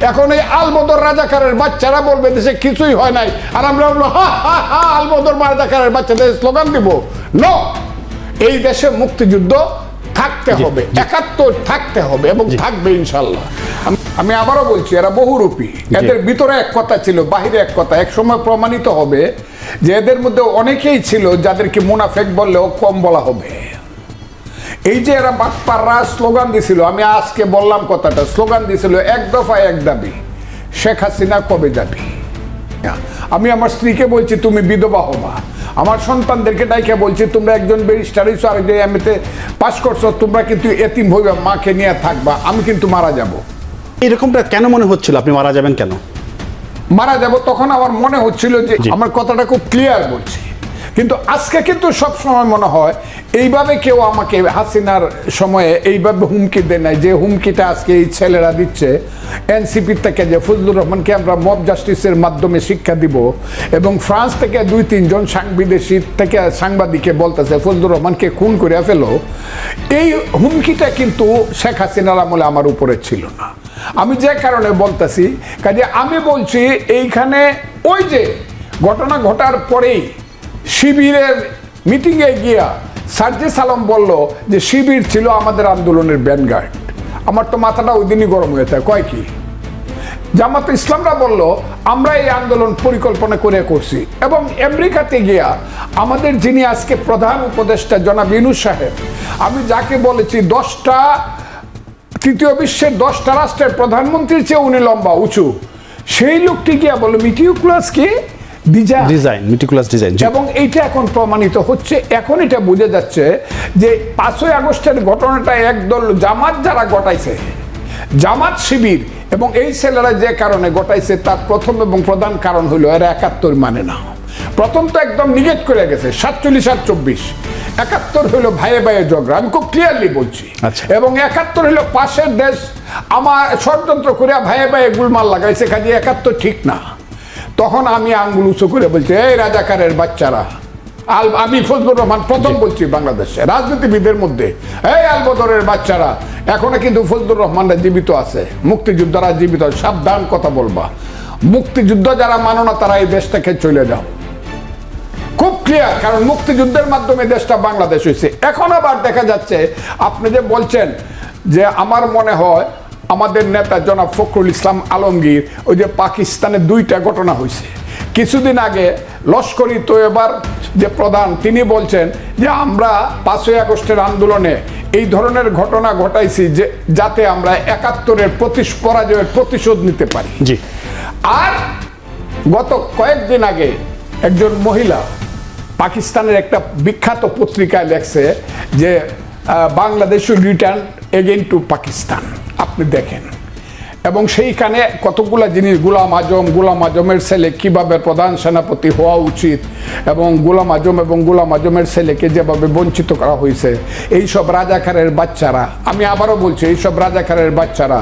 এখন এই আলবদর রাজাকারের বাচ্চারা বলবে দেশে কিছুই হয় নাই। আর আমরা বলব হা হা হা আলবদর রাজাকারের বাচ্চাদের স্লোগান দিব। ন এই দেশে মুক্তিযুদ্ধ থাকতে হবে একাত্তর থাকতে হবে এবং থাকবে ইনশাল্লাহ। আমি- আমি আবারও বলছি এরা বহুরূপী। এদের ভিতরে এক কথা ছিল বাহিরে এক কথা। এক সময় প্রমাণিত হবে যে এদের মধ্যে অনেকেই ছিল যাদেরকে মুনাফেক বললেও কম বলা হবে। এই যে এরা বাটপাররা স্লোগান দিছিল আমি আজকে বললাম কথাটা স্লোগান দিছিল এক দফা এক দাবি শেখ হাসিনা কবে যাবি? আমি আমার স্ত্রীকে বলছি তুমি বিধবা হবা। আমার সন্তানদেরকে ডাইকে বলছি তোমরা একজন ব্যারিস্টার হইছো আরেকজন এমএতে পাশ করছ তোমরা কিন্তু এতিম হইবা মাকে নিয়ে থাকবা আমি কিন্তু মারা যাব। এরকমটা কেন মনে হচ্ছিল? আপনি মারা যাবেন কেন? মারা যাব তখন আমার মনে হচ্ছিল যে আমার কথাটা খুব ক্লিয়ার বলছি। কিন্তু আজকে কিন্তু সব সময় মনে হয়, এইভাবে কেউ আমাকে হাসিনার সময়ে এইভাবে হুমকি দেয় নাই, যে হুমকিটা আজকে এই ছেলেরা দিচ্ছে এনসিপির থেকে যে ফজলুর রহমানকে আমরা মব জাস্টিসের মাধ্যমে শিক্ষা দিব, এবং ফ্রান্স থেকে দুই, তিনজন সাংবিদেশি থেকে সাংবাদিকে বলতেছে, ফজলুর রহমানকে খুন করে ফেলো, এই হুমকিটা কিন্তু শেখ হাসিনার আমলে আমার উপরে ছিল না। আমি যে কারণে বলতেছি, কাজে আমি বলছি, এইখানে ওই যে ঘটনা ঘটার পরেই শিবিরের মিটিংয়ে গিয়া সার্জি সালাম বলল যে শিবির ছিল আমাদের আন্দোলনের ব্যানগার্ড আমার তো মাথাটা ওই দিনই গরম হয়ে থাকে কয় কি? জামাত ইসলামরা বলল, আমরা এই আন্দোলন পরিকল্পনা করে করছি। এবং আমেরিকাতে গিয়া আমাদের যিনি আজকে প্রধান উপদেষ্টা জনাব ইনুস সাহেব, আমি যাকে বলেছি দশটা, তৃতীয় বিশ্বের দশটা রাষ্ট্রের প্রধানমন্ত্রীর চেয়ে উনি লম্বা, উঁচু। সেই লোকটি গিয়া বলল, মিটিউক্লাস কি? দিজা ডিজাইন মিটিকুলাস ডিজাইন এবং এইটা এখন প্রমাণিত হচ্ছে এখন এটা বোঝা যাচ্ছে যে পাঁচই আগস্টের ঘটনাটা একদল জামাত যারা ঘটাইছে জামাত শিবির এবং এই ছেলেরা যে কারণে ঘটাইছে তার প্রথম এবং প্রধান কারণ হলো এরা একাত্তর মানে না। প্রথম তো একদম নিগেট করে গেছে সাতচল্লিশ আর চব্বিশ। একাত্তর হলো ভাইয়ে ভাইয়ে ঝগড়া আমি খুব ক্লিয়ারলি বলছি। আচ্ছা। এবং একাত্তর হলো পাশের দেশ আমার ষড়যন্ত্র করে ভাইয়ে ভাইয়ে গুলমাল লাগাইছে কাজে একাত্তর ঠিক না। তখন আমি আঙ্গুল উঁচু করে বলছি এই রাজাকারের বাচ্চারা। আল আমি ফজলুর রহমান প্রথম বলছি বাংলাদেশে রাজনীতিবিদের মধ্যে এই আলবদরের বাচ্চারা এখনও কিন্তু ফজলুর রহমানরা জীবিত আছে মুক্তিযোদ্ধারা জীবিত সাবধান কথা বলবা। মুক্তিযুদ্ধ যারা মানো না তারা এই দেশ থেকে চলে যাও। খুব ক্লিয়ার কারণ মুক্তিযুদ্ধের মাধ্যমে দেশটা বাংলাদেশ হয়েছে। এখন আবার দেখা যাচ্ছে আপনি যে বলছেন যে আমার মনে হয় আমাদের নেতা জনাব ফখরুল ইসলাম আলমগীর ওই যে পাকিস্তানে দুইটা ঘটনা হয়েছে কিছুদিন আগে লস্করি তৈয়বার যে প্রধান তিনি বলছেন যে আমরা পাঁচই আগস্টের আন্দোলনে এই ধরনের ঘটনা ঘটাইছি যে যাতে আমরা একাত্তরের প্রতি পরাজয়ের প্রতিশোধ নিতে পারি। জি। আর গত কয়েকদিন আগে একজন মহিলা পাকিস্তানের একটা বিখ্যাত পত্রিকায় লেখছে যে Bangladesh return again to Pakistan. আপনি দেখেন। এবং সেইখানে কতগুলা জিনিস, গুলাম আজম, গুলাম আজমের ছেলে কীভাবে প্রধান সেনাপতি হওয়া উচিত এবং গুলাম আজম এবং গুলাম আজমের ছেলেকে যেভাবে বঞ্চিত করা হয়েছে, এইসব রাজাকারের বাচ্চারা, আমি আবারও বলছি, এইসব রাজাকারের বাচ্চারা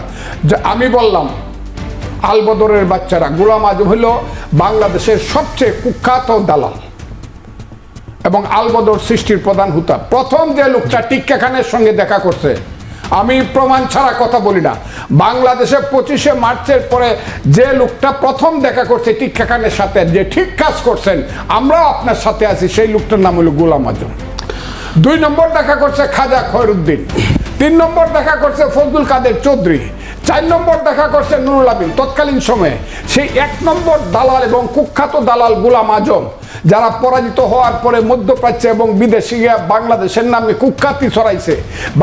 আমি বললাম, আলবদরের বাচ্চারা, গোলাম আজম হলো বাংলাদেশের সবচেয়ে কুখ্যাত দালাল এবং আলবদর সৃষ্টির প্রধান হুতা। প্রথম যে লোকটা টিক্কা খানের সঙ্গে দেখা করছে আমি প্রমাণ ছাড়া কথা বলি না। বাংলাদেশে পঁচিশে মার্চের পরে যে লোকটা প্রথম দেখা করছে টিক্কা খানের সাথে, যে ঠিক কাজ করছেন, আমরাও আপনার সাথে আছি, সেই লোকটার নাম হলো গোলাম আজম। দুই নম্বর দেখা করছে খাজা খয়রুদ্দিন। তিন নম্বর দেখা করছে ফজলুল কাদের চৌধুরী। চার নম্বর দেখা করছে নুরুল আমিন, তৎকালীন সময়ে। সেই এক নম্বর দালাল এবং কুখ্যাত দালাল গুলাম আজম, যারা পরাজিত হওয়ার পরে মধ্যপ্রাচ্যে এবং বিদেশে গিয়ে বাংলাদেশের নামে কুখ্যাতি ছড়াইছে।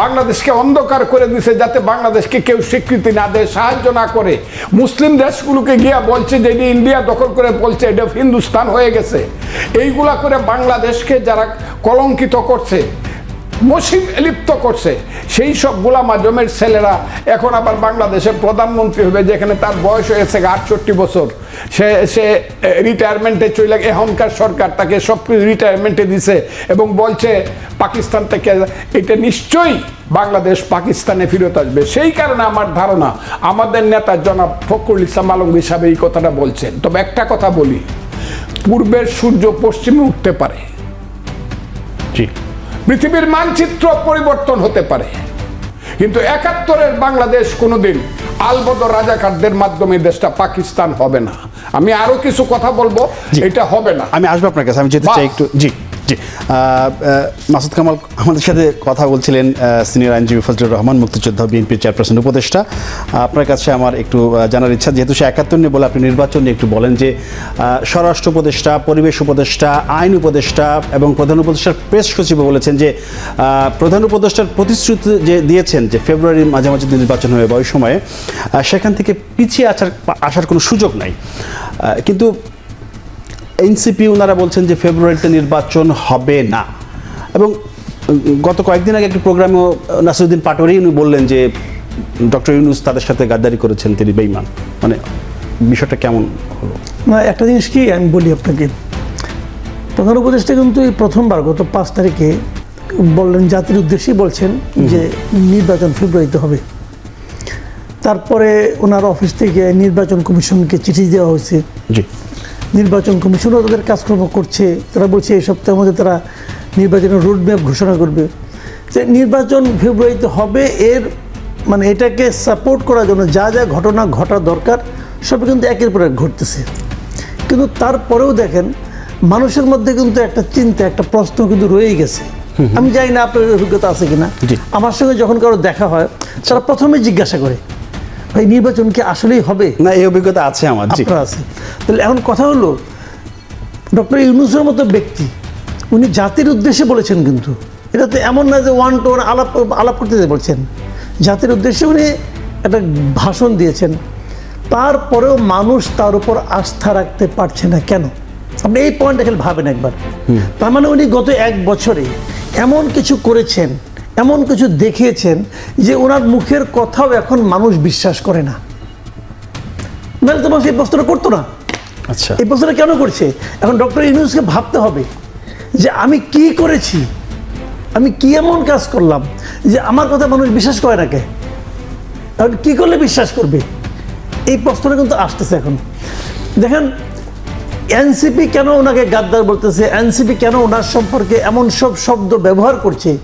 বাংলাদেশকে অন্ধকার করে দিছে যাতে বাংলাদেশকে কেউ স্বীকৃতি না দেয়, সাহায্য না করে। মুসলিম দেশগুলোকে গিয়া বলছে যে এটি ইন্ডিয়া দখল করে বলছে এটা হিন্দুস্তান হয়ে গেছে। এইগুলা করে বাংলাদেশকে যারা কলঙ্কিত করছে মসিম লিপ্ত করছে। সেই সব গোলাম আজমের ছেলেরা এখন আবার বাংলাদেশের প্রধানমন্ত্রী হবে, যেখানে তার বয়স হয়েছে আটষট্টি বছর। সে সে রিটায়ারমেন্টে চলে এখনকার সরকার তাকে সব কিছু রিটায়ারমেন্টে দিছে এবং বলছে, পাকিস্তান থেকে এটা নিশ্চয়ই বাংলাদেশ পাকিস্তানে ফেরত আসবে। সেই কারণে আমার ধারণা, আমাদের নেতা জনাব ফখরুল ইসলাম আলমগীর সাহেব এই কথাটা বলছেন। তবে একটা কথা বলি, পূর্বের সূর্য পশ্চিমে উঠতে পারে। জি। পৃথিবীর মানচিত্র পরিবর্তন হতে পারে। কিন্তু একাত্তরের বাংলাদেশ কোনোদিন আলবদ রাজাকারদের মাধ্যমে দেশটা পাকিস্তান হবে না। আমি আরও কিছু কথা বলব। এটা হবে না। আমি আসব আপনার কাছে আমি যেতে চাই একটু। জি। জি মাসুদ কামাল আমাদের সাথে কথা বলছিলেন সিনিয়র আইনজীবী ফজলুর রহমান, মুক্তিযোদ্ধা, বিএনপির চেয়ারপারসন উপদেষ্টা। আপনার কাছে আমার একটু জানার ইচ্ছা, যেহেতু সে একাত্তর নিয়ে বলে আপনি নির্বাচন নিয়ে একটু বলেন যে স্বরাষ্ট্র উপদেষ্টা, পরিবেশ উপদেষ্টা, আইন উপদেষ্টা এবং প্রধান উপদেষ্টার প্রেস সচিব বলেছেন যে প্রধান উপদেষ্টার প্রতিশ্রুতি যে দিয়েছেন যে ফেব্রুয়ারির মাঝামাঝি নির্বাচন হবে বা ওই সময়ে সেখান থেকে পিছিয়ে আসার আসার কোনো সুযোগ নাই। কিন্তু এনসিপি ওনারা বলছেন যে ফেব্রুয়ারিতে নির্বাচন হবে না। এবং গত কয়েকদিন আগে একটি প্রোগ্রামেও নাসিরুদ্দিন পাটোয়ারি উনি বললেন যে ডক্টর ইউনুস তাদের সাথে গাদ্দারি করেছেন তিনি বেইমান মানে বিষয়টা কেমন হলো? না একটা জিনিস কি আমি বলি আপনাকে। প্রধান উপদেষ্টা কিন্তু এই প্রথমবার গত পাঁচ তারিখে বললেন জাতির উদ্দেশ্যেই বলছেন যে নির্বাচন ফেব্রুয়ারিতে হবে। তারপরে ওনার অফিস থেকে নির্বাচন কমিশনকে চিঠি দেওয়া হয়েছে। জি। নির্বাচন কমিশনও তাদের কাজকর্ম করছে। তারা বলছে এই সপ্তাহের মধ্যে তারা নির্বাচনের রোডম্যাপ ঘোষণা করবে। যে নির্বাচন ফেব্রুয়ারিতে হবে এর মানে এটাকে সাপোর্ট করার জন্য যা যা ঘটনা ঘটা দরকার সব কিন্তু একের পর এক ঘটতেছে। কিন্তু তারপরেও দেখেন মানুষের মধ্যে কিন্তু একটা চিন্তা একটা প্রশ্ন কিন্তু রয়েই গেছে। আমি জানি না আপনার অভিজ্ঞতা আছে কিনা। আমার সঙ্গে যখন কারও দেখা হয় তারা প্রথমে জিজ্ঞাসা করে। ভাই নির্বাচন কি আসলেই হবে? না এই অভিজ্ঞতা আছে আমার আপনার আছে। তাহলে এখন কথা হলো ডক্টর ইউনুসের মতো ব্যক্তি উনি জাতির উদ্দেশ্যে বলেছেন কিন্তু। এটা তো এমন না যে ওয়ান টু ওয়ান আলাপ আলাপ করতে বলছেন। জাতির উদ্দেশ্যে উনি একটা ভাষণ দিয়েছেন। তারপরেও মানুষ তার উপর আস্থা রাখতে পারছে না কেন? আপনি এই পয়েন্টটা খালি ভাবেন একবার। তার মানে উনি গত এক বছরে এমন কিছু করেছেন এমন কিছু দেখিয়েছেন যে ওনার মুখের কথাও এখন মানুষ বিশ্বাস করে না। নাহলে তো মানুষ এই প্রশ্নটা করতো না। আচ্ছা। এই প্রশ্নটা কেন করছে? এখন ডক্টর ইউনুসকে ভাবতে হবে যে আমি কি করেছি? আমি কি এমন কাজ করলাম যে আমার কথা মানুষ বিশ্বাস করে না কে? এখন কি করলে বিশ্বাস করবে? এই প্রশ্নটা কিন্তু আসতেছে এখন। দেখেন এনসিপি কেন ওনাকে গাদ্দার বলতেছে? এনসিপি কেন ওনার সম্পর্কে এমন সব শব্দ ব্যবহার করছে?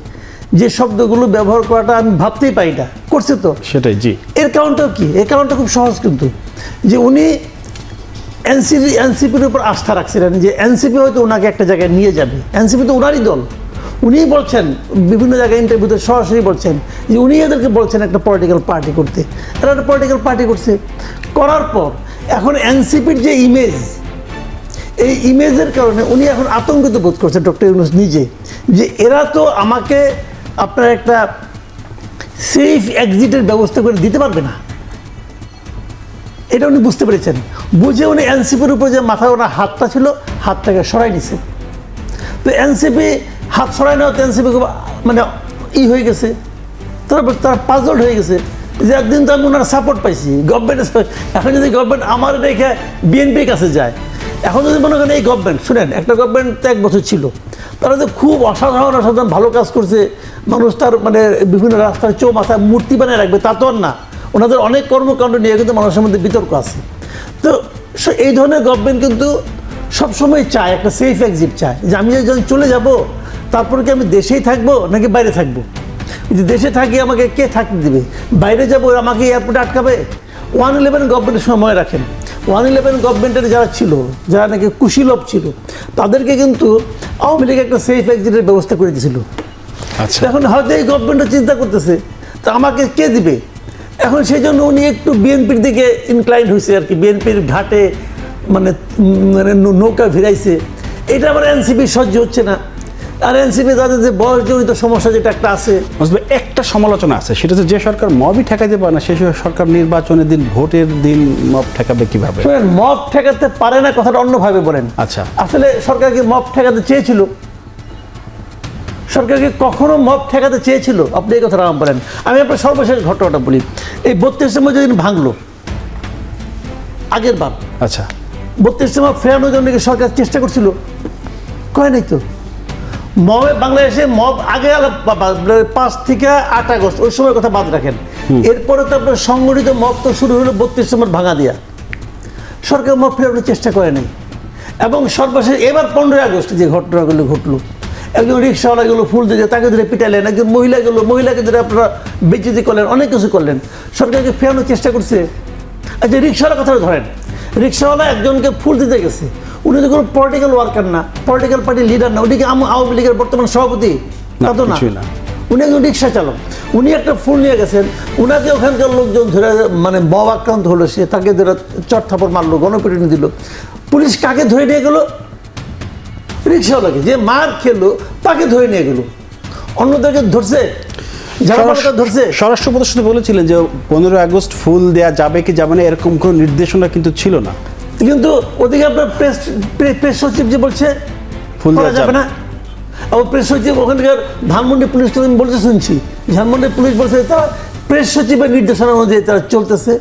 যে শব্দগুলো ব্যবহার করাটা আমি ভাবতেই পারি না। করছে তো? সেটাই জি। এর কারণটাও কি? এর কারণটা খুব সহজ কিন্তু। যে উনি এনসিপি এনসিপির উপর আস্থা রাখছিলেন যে এনসিপি হয়তো ওনাকে একটা জায়গায় নিয়ে যাবে। এনসিপি তো ওনারই দল। উনিই বলছেন বিভিন্ন জায়গায় ইন্টারভিউতে সরাসরি বলছেন যে উনি এদেরকে বলছেন একটা পলিটিক্যাল পার্টি করতে। এরা একটা পলিটিক্যাল পার্টি করছে। করার পর এখন এনসিপির যে ইমেজ এই ইমেজের কারণে উনি এখন আতঙ্কিত বোধ করছেন ডক্টর ইউনুস নিজে। যে এরা তো আমাকে আপনার একটা সেফ এক্সিটের ব্যবস্থা করে দিতে পারবে না। এটা উনি বুঝতে পেরেছেন। বুঝে উনি এনসিপির উপর যে মাথায় ওনার হাতটা ছিল, হাতটাকে সরাই নিছে। তো এনসিপি হাত সরাই নেওয়া এনসিপি মানে ই হয়ে গেছে। তারপর তারা পাজল হয়ে গেছে। যে একদিন তো আমি ওনার সাপোর্ট পাইছি। গভর্নমেন্টের এখন যদি গভর্নমেন্ট আমার রেখে বিএনপির কাছে যায় এখন যদি মনে করেন এই গভর্নমেন্ট শুনেন, একটা গভর্নমেন্ট তো এক বছর ছিল। তারা তো খুব অসাধারণ অসাধারণ ভালো কাজ করছে, মানুষ তার মানে বিভিন্ন রাস্তার চৌ মাথায় মূর্তি বানিয়ে রাখবে, তা তো আর না। ওনাদের অনেক কর্মকাণ্ড নিয়ে কিন্তু মানুষের মধ্যে বিতর্ক আছে। তো এই ধরনের গভর্নমেন্ট কিন্তু সবসময় চায়, একটা সেফ এক্সিট চায়, যে আমি যখন চলে যাব, তারপরে কি আমি দেশেই থাকব নাকি বাইরে থাকব? যদি দেশে থাকি, আমাকে কে থাকতে দেবে? বাইরে যাব, আমাকে এয়ারপোর্টে আটকাবে? ওয়ান ইলেভেন গভর্নমেন্টের সময় রাখেন। ওয়ান ইলেভেন গভর্নমেন্টের যারা ছিল যারা নাকি কুশীলভ ছিল তাদেরকে কিন্তু আওয়ামী লীগ একটা সেফ এক্সিটের ব্যবস্থা করে দিয়েছিল। আচ্ছা। এখন হয়তো এই গভর্নমেন্টও চিন্তা করতেছে তা আমাকে কে দিবে? এখন সেই জন্য উনি একটু বিএনপির দিকে ইনক্লাইন্ড হয়েছে আর কি। বিএনপির ঘাটে মানে মানে নৌকা ভিড়াইছে। এটা আবার এনসিপি সহ্য হচ্ছে না। আর এনসিপি তাদের যে বয়সজনিত সমস্যা যেটা একটা আছে। বুঝবে একটা সমালোচনা আছে সেটা হচ্ছে যে সরকার মবই ঠেকাইতে পারে না সেই সরকার নির্বাচনের দিন ভোটের দিন মব ঠেকাবে কীভাবে? মব ঠেকাতে পারে না কথাটা অন্যভাবে বলেন। আচ্ছা। আসলে সরকারকে মব ঠেকাতে চেয়েছিল? সরকারকে কখনো মব ঠেকাতে চেয়েছিল? আপনি এই কথাটা আমার বলেন। আমি আপনার সর্বশেষ ঘটনাটা বলি। এই বত্রিশ নম্বর যেদিন ভাঙলো আগের বার। আচ্ছা। বত্রিশ নম্বর ফেরানোর জন্য কি সরকার চেষ্টা করছিল? কয় নাই তো? মবে বাংলাদেশে মব আগে বা- পাঁচ থেকে আট আগস্ট ওই সময় কথা বাদ রাখেন। এরপরে তো আপনার সংগঠিত মব তো শুরু হলো বত্রিশ নম্বর ভাঙা দিয়া সরকার মব ফেরানোর চেষ্টা করে নাই এবং সর্বশেষ এবার পনেরোই আগস্ট যে ঘটনাগুলো ঘটলো একজন রিক্সাওয়ালা গেলো ফুল দিতে তাকে ধরে পিটালেন একজন মহিলা গেলো মহিলাকে ধরে আপনারা বেচিতি করলেন অনেক কিছু করলেন। সরকারকে ফেরানোর চেষ্টা করছে। আচ্ছা রিক্সাওয়ালার কথা ধরেন। রিক্সাওয়ালা একজনকে ফুল দিতে গেছে। উনি তো কোনো পলিটিক্যাল ওয়ার্কার না পলিটিক্যাল পার্টির লিডার না উনি কি আওয়ামী লীগের বর্তমান সভাপতি তা তো না উনি একজন রিক্সা চালক উনি একটা ফুল নিয়ে গেছেন উনাকে ওখানকার লোকজন ধরে মানে বব আক্রান্ত হলো সে তাকে ধরে চট থাপড় মারলো গণপিটুনি দিল। পুলিশ কাকে ধরে নিয়ে গেলো? রিক্সাওয়ালাকে যে মার খেলো তাকে ধরে নিয়ে গেলো। অন্যদেরকে ধরছে যারা মারলো ধরছে। স্বরাষ্ট্র উপদেষ্টা বলেছিলেন যে পনেরোই আগস্ট ফুল দেয়া যাবে কি যাবে না এরকম কোনো নির্দেশনা কিন্তু ছিল না। কিন্তু ওদিকে আপনার প্রেস প্রেস সচিব যে বলছে করা যাবে না। ও প্রেস সচিব ওখানকার ধানমন্ডি পুলিশ আমি বলতে শুনছি ধানমন্ডি পুলিশ বলছে তারা প্রেস সচিবের নির্দেশনা অনুযায়ী তারা চলতেছে।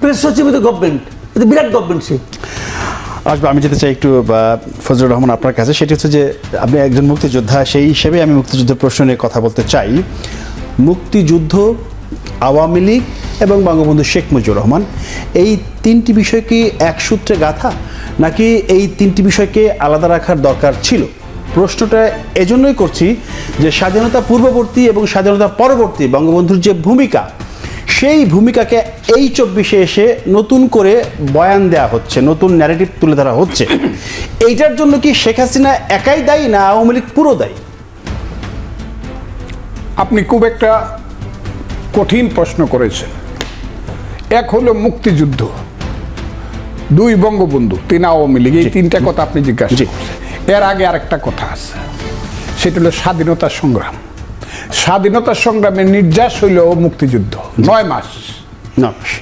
প্রেস সচিব তো গভর্নমেন্ট এটা বিরাট গভর্নমেন্ট সে। আসবে আমি যেতে চাই একটু ফজলুর রহমান আপনার কাছে। সেটি হচ্ছে যে আপনি একজন মুক্তিযোদ্ধা সেই হিসেবে আমি মুক্তিযুদ্ধের প্রশ্ন নিয়ে কথা বলতে চাই। মুক্তিযুদ্ধ আওয়ামী লীগ এবং বঙ্গবন্ধু শেখ মুজিবুর রহমান, এই তিনটি বিষয় কি এক সূত্রে গাথা নাকি এই তিনটি বিষয়কে আলাদা রাখার দরকার ছিল? প্রশ্নটা এজন্যই করছি যে স্বাধীনতা পূর্ববর্তী এবং স্বাধীনতা পরবর্তী বঙ্গবন্ধুর যে ভূমিকা, সেই ভূমিকাকে এই চব্বিশে এসে নতুন করে বয়ান দেয়া হচ্ছে, নতুন ন্যারেটিভ তুলে ধরা হচ্ছে। এইটার জন্য কি শেখ হাসিনা একাই দায়ী না আওয়ামী লীগ পুরো দায়ী? আপনি খুব একটা কঠিন প্রশ্ন করেছেন এক হলো মুক্তিযুদ্ধ দুই বঙ্গবন্ধু তিন আওয়ামী লীগ এই। তিনটা কথা আপনি জিজ্ঞাসা। করছেন। এর আগে আরেকটা কথা আছে সেটা হলো স্বাধীনতা সংগ্রাম। স্বাধীনতা সংগ্রামের নির্যাস হইল মুক্তিযুদ্ধ নয় মাস।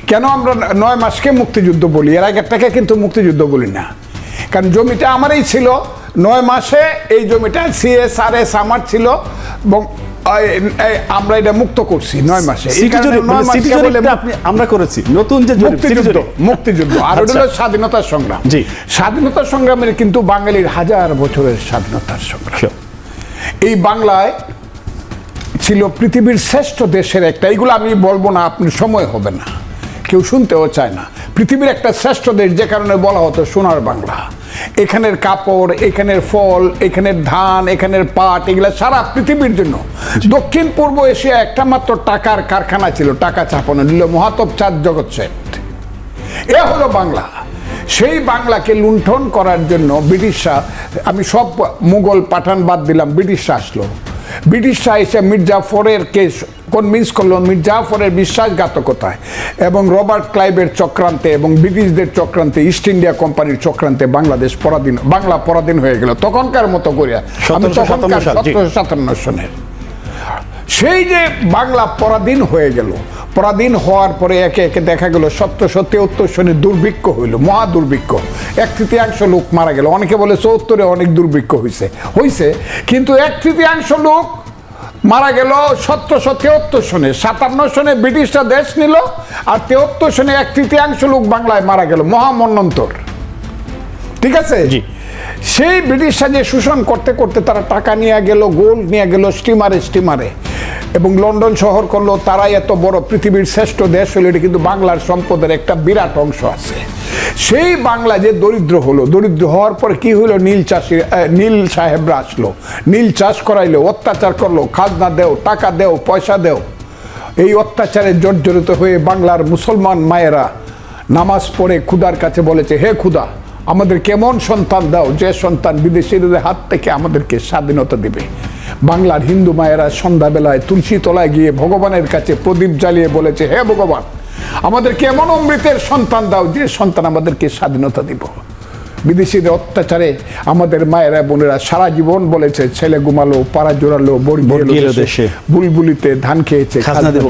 কেন আমরা নয় মাসকে মুক্তিযুদ্ধ বলি? এর আগেরটাকে কিন্তু মুক্তিযুদ্ধ বলি না। কারণ জমিটা আমারই ছিল নয় মাসে এই জমিটা সিএসআরএস আমার ছিল আমরা এটা মুক্ত করছি নয় মাসে। মানে আমরা করেছি। নতুন যে মুক্তিযুদ্ধ মুক্তিযুদ্ধ। আর ওটা আচ্ছা। হলো স্বাধীনতার সংগ্রাম। জি। স্বাধীনতা সংগ্রামের কিন্তু বাঙালির হাজার বছরের স্বাধীনতার সংগ্রাম। এই বাংলায় ছিল পৃথিবীর শ্রেষ্ঠ দেশের একটা। এইগুলো আমি বলব না আপনি সময় হবে না। কেউ শুনতেও চায় না। পৃথিবীর একটা শ্রেষ্ঠ দেশ যে কারণে বলা হতো সোনার বাংলা। এখানের কাপড়, এখানের ফল, এখানের ধান, এখানের পাট, এগুলো সারা পৃথিবীর জন্য। দক্ষিণ পূর্ব এশিয়া একটা মাত্র টাকার কারখানা ছিল, টাকা চাপানো, নিল মহাতব চাঁদ জগৎ শেঠ এ হলো বাংলা। সেই বাংলাকে লুণ্ঠন করার জন্য ব্রিটিশরা, আমি সব মুঘল পাঠান বাদ দিলাম, ব্রিটিশরা আসলো। ব্রিটিশরা এসে মির্জাফরের কেস কনভিন্স করল। মির্জাফরের বিশ্বাসঘাতকতায় এবং রবার্ট ক্লাইভের চক্রান্তে এবং ব্রিটিশদের চক্রান্তে ইস্ট ইন্ডিয়া কোম্পানির চক্রান্তে বাংলাদেশ পরাধীন বাংলা পরাধীন হয়ে গেল। তখনকার মতো করিয়া আমি তখনকার সতেরোশো সাতান্ন সনের সেই যে বাংলা পরাধীন হয়ে গেল পরাধীন হওয়ার পরে একে একে দেখা গেল সতেরোশো তেহত্তর সনে দুর্ভিক্ষ হইল মহা দুর্ভিক্ষ। এক তৃতীয়াংশ লোক মারা গেল। অনেকে বলে চৌত্তরে অনেক দুর্ভিক্ষ হয়েছে হয়েছে কিন্তু এক তৃতীয়াংশ লোক মারা গেল সতেরোশো তেহত্তর সনে সাতান্ন সনে ব্রিটিশরা দেশ নিল আর তেহত্তর সনে এক তৃতীয়াংশ লোক বাংলায় মারা গেল মহামন্যন্তর ঠিক আছে? জি। সেই ব্রিটিশরা যে শোষণ করতে করতে তারা টাকা নিয়ে গেল গোল্ড নিয়ে গেল স্টিমারে স্টিমারে এবং লন্ডন শহর করল তারাই এত বড় পৃথিবীর শ্রেষ্ঠ দেশ হলো, এটা কিন্তু বাংলার সম্পদের একটা বিরাট অংশ আছে। সেই বাংলা যে দরিদ্র হলো, দরিদ্র হওয়ার পর কি হলো? নীল চাষি নীল সাহেবরা আসলো। নীল চাষ করাইলো, অত্যাচার করল, খাজনা দেও, টাকা দেও, পয়সা দেও। এই অত্যাচারে জর্জরিত হয়ে বাংলার মুসলমান মায়েরা নামাজ পড়ে খুদার কাছে বলেছে, হে খুদা আমাদের কেমন সন্তান দাও, যে সন্তান বিদেশিদের হাত থেকে আমাদেরকে স্বাধীনতা দিবে। বাংলার হিন্দু মায়েরা সন্ধ্যাবেলায় তুলসী তলায় গিয়ে ভগবানের কাছে প্রদীপ জ্বালিয়ে বলেছে হে ভগবান আমাদেরকে এমন অমৃতের সন্তান দাও যে সন্তান আমাদেরকে স্বাধীনতা দিব। বিদেশিদের অত্যাচারে আমাদের মায়েরা বোনেরা সারা জীবন বলেছে ছেলে ঘুমালো পাড়া জোড়ালো বড়ি। বুলবুলিতে ধান খেয়েছে খাজনা দেবো